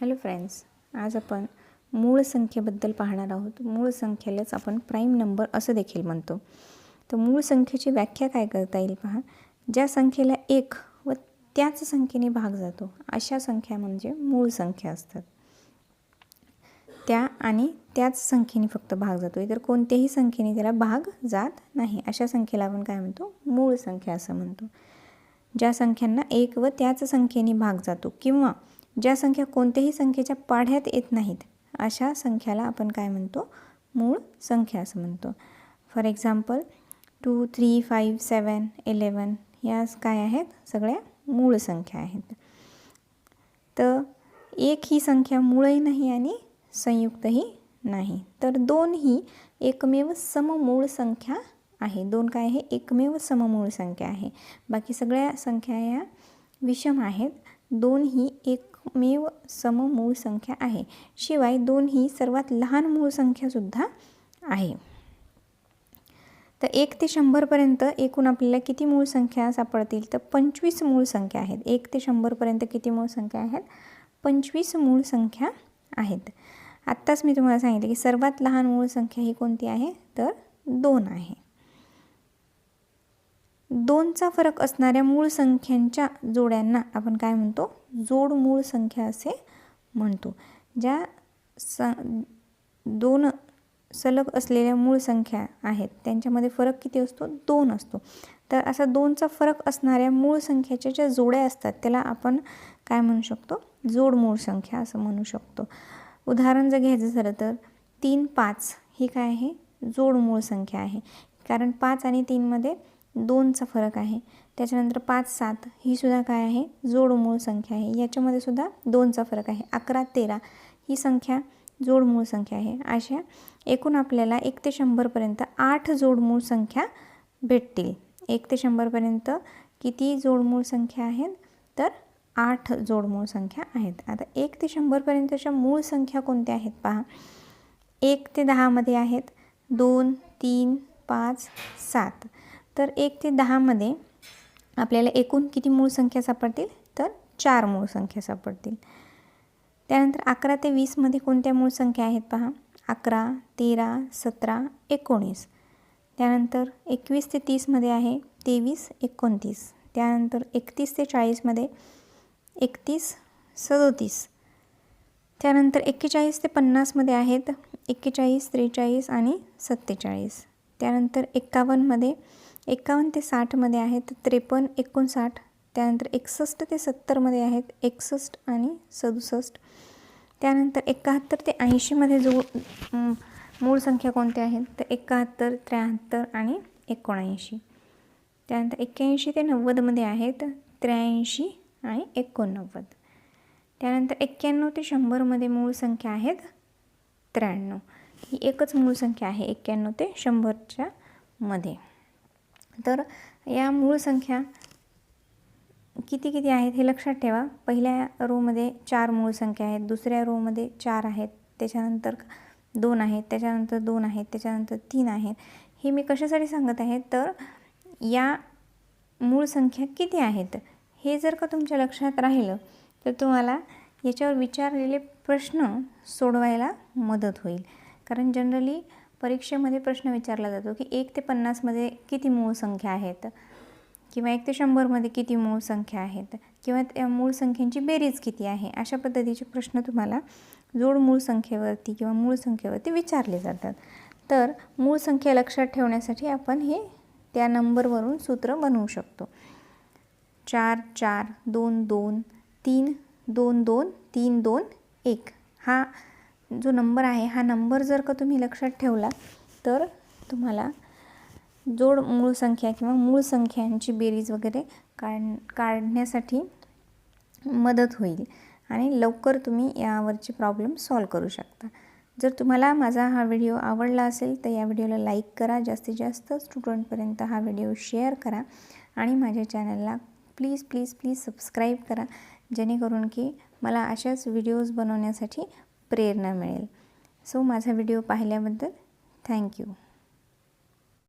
Hello friends आज आपण मूळ संख्येबद्दल पाहणार आहोत. मूळ संख्येलाच आपण प्राईम नंबर असं देखील म्हणतो. तर मूळ संख्येची व्याख्या काय करता येईल पहा. ज्या संख्येला एक व त्याच संख्येने भाग जातो अशा संख्या म्हणजे मूळ संख्या असतात. त्या आणि त्याच संख्येने फक्त भाग जातो इतर कोणत्याही संख्येने त्याला भाग जात नाही. अशा संख्येला आपण काय म्हणतो? मूळ संख्या असं म्हणतो. ज्या संख्यांना एक व त्याच संख्येने भाग जातो किंवा ज्या संख्या कोणत्याही संख्येच्या पाढ्यात येत नाहीत अशा संख्याला आपण काय म्हणतो? मूळ संख्या असं म्हणतो. For example two three five seven eleven या काय आहेत? सगळ्या मूळ संख्या आहेत. तर एक ही संख्या मूळही नाही आणि संयुक्तही नाही. तर दोन ही एकमेव सममूळ संख्या आहे. दोन काय आहे? एकमेव सममूळ संख्या आहे. बाकी सगळ्या संख्या या विषम आहेत. दोन ही एकमेव सममूळ संख्या आहे. शिवाय दोन ही सर्वात लहान मूळ संख्यासुद्धा आहे. तर एक ते शंभरपर्यंत एकूण आपल्याला किती मूळ संख्या सापडतील? तर पंचवीस मूळ संख्या आहेत. एक ते शंभरपर्यंत किती मूळ संख्या आहेत? पंचवीस मूळ संख्या आहेत. आत्ताच मी तुम्हाला सांगितले की सर्वात लहान मूळ संख्या ही कोणती आहे? तर दोन आहे. दोनचा फरक असणाऱ्या मूळ संख्यांच्या जोड्यांना आपण काय म्हणतो? जोड मूळ संख्या असे म्हणतो. ज्या स दोन सलग असलेल्या मूळ संख्या आहेत त्यांच्यामध्ये फरक किती असतो? दोन असतो. तर असा दोनचा फरक असणाऱ्या मूळ संख्येच्या ज्या जोड्या असतात त्याला आपण काय म्हणू शकतो? जोड मूळ संख्या असं म्हणू शकतो. उदाहरण जर घ्यायचं झालं तर तीन पाच ही काय आहे? जोड मूळ संख्या आहे. कारण पाच आणि तीनमध्ये दोनचा फरक आहे. त्याच्यानंतर पाच सात ही सुद्धा काय आहे? जोडमूळ संख्या आहे. याच्यामध्ये सुद्धा दोनचा फरक आहे. अकरा तेरा ही संख्या जोडमूळ संख्या आहे. अशा एकूण आपल्याला एक ते शंभरपर्यंत आठ जोडमूळ संख्या भेटतील. एक ते शंभरपर्यंत किती जोडमूळ संख्या आहेत? तर आठ जोडमूळ संख्या आहेत. आता एक ते शंभरपर्यंतच्या मूळ संख्या कोणत्या आहेत पहा. एक ते दहामध्ये आहेत. दोन तीन पाच सात. तर एक ते दहामध्ये आपल्याला एकूण किती मूळ संख्या सापडतील? तर चार मूळ संख्या सापडतील. त्यानंतर अकरा ते वीसमध्ये कोणत्या मूळ संख्या आहेत पहा? अकरा तेरा सतरा एकोणीस. त्यानंतर एकवीस ते तीसमध्ये आहे तेवीस एकोणतीस. त्यानंतर एकतीस ते चाळीसमध्ये एकतीस सदोतीस. त्यानंतर एक्केचाळीस ते पन्नासमध्ये आहेत एक्केचाळीस त्रेचाळीस आणि सत्तेचाळीस. त्यानंतर एक्कावन्नमध्ये एकावन्न ते साठमध्ये आहेत त्रेपन्न एकोणसाठ त्यानंतर एकसष्ट ते सत्तरमध्ये आहेत एकसष्ट आणि सदुसष्ट. त्यानंतर एकाहत्तर ते ऐंशीमध्ये जो मूळ संख्या कोणत्या आहेत तर एकाहत्तर त्र्याहत्तर आणि एकोणऐंशी. त्यानंतर एक्क्याऐंशी ते नव्वदमध्ये आहेत त्र्याऐंशी आणि एकोणनव्वद. त्यानंतर एक्क्याण्णव ते शंभरमध्ये मूळ संख्या आहेत त्र्याण्णव. ही एकच मूळ संख्या आहे एक्क्याण्णव ते शंभरच्या मध्ये. तर या मूळ संख्या किती किती आहेत हे लक्षात ठेवा. पहिल्या रोमध्ये चार मूळ संख्या आहेत दुसऱ्या रोमध्ये चार आहेत त्याच्यानंतर दोन आहेत त्याच्यानंतर दोन आहेत त्याच्यानंतर तीन आहेत. हे मी कशासाठी सांगत आहे? तर या मूळ संख्या किती आहेत? हे जर का तुमच्या लक्षात राहिलं तर तुम्हाला याच्यावर विचारलेले प्रश्न सोडवायला मदत होईल. कारण जनरली परीक्षेमध्ये प्रश्न विचारला जातो की एक ते पन्नासमध्ये किती मूळ संख्या आहेत? किंवा एक ते शंभरमध्ये किती मूळ संख्या आहेत? किंवा त्या मूळ संख्यांची बेरीज किती आहे? अशा पद्धतीचे प्रश्न तुम्हाला जोड मूळ संख्येवरती किंवा मूळ संख्येवरती विचारले जातात. तर मूळ संख्या लक्षात ठेवण्यासाठी आपण हे त्या नंबरवरून सूत्र बनवू शकतो. चार चार दोन दोन तीन दोन दोन तीन दोन एक. हा जो नंबर आहे हा नंबर जर का तुम्ही लक्षात ठेवला तर तुम्हाला जोड मूळ संख्या किंवा मूळ संख्यांची बेरीज वगैरे काढ काढण्यासाठी मदत होईल आणि लवकर तुम्ही यावरचे प्रॉब्लेम सॉल्व करू शकता. जर तुम्हाला माझा हा व्हिडिओ आवडला असेल तर या व्हिडिओला लाईक करा. जास्तीत जास्त स्टुडंटपर्यंत हा व्हिडिओ शेअर करा आणि माझ्या चॅनलला प्लीज प्लीज प्लीज सबस्क्राईब करा जेणेकरून की मला अशाच व्हिडिओज बनवण्यासाठी प्रेरणा मिळेल. सो माझा व्हिडिओ पाहिल्याबद्दल थँक्यू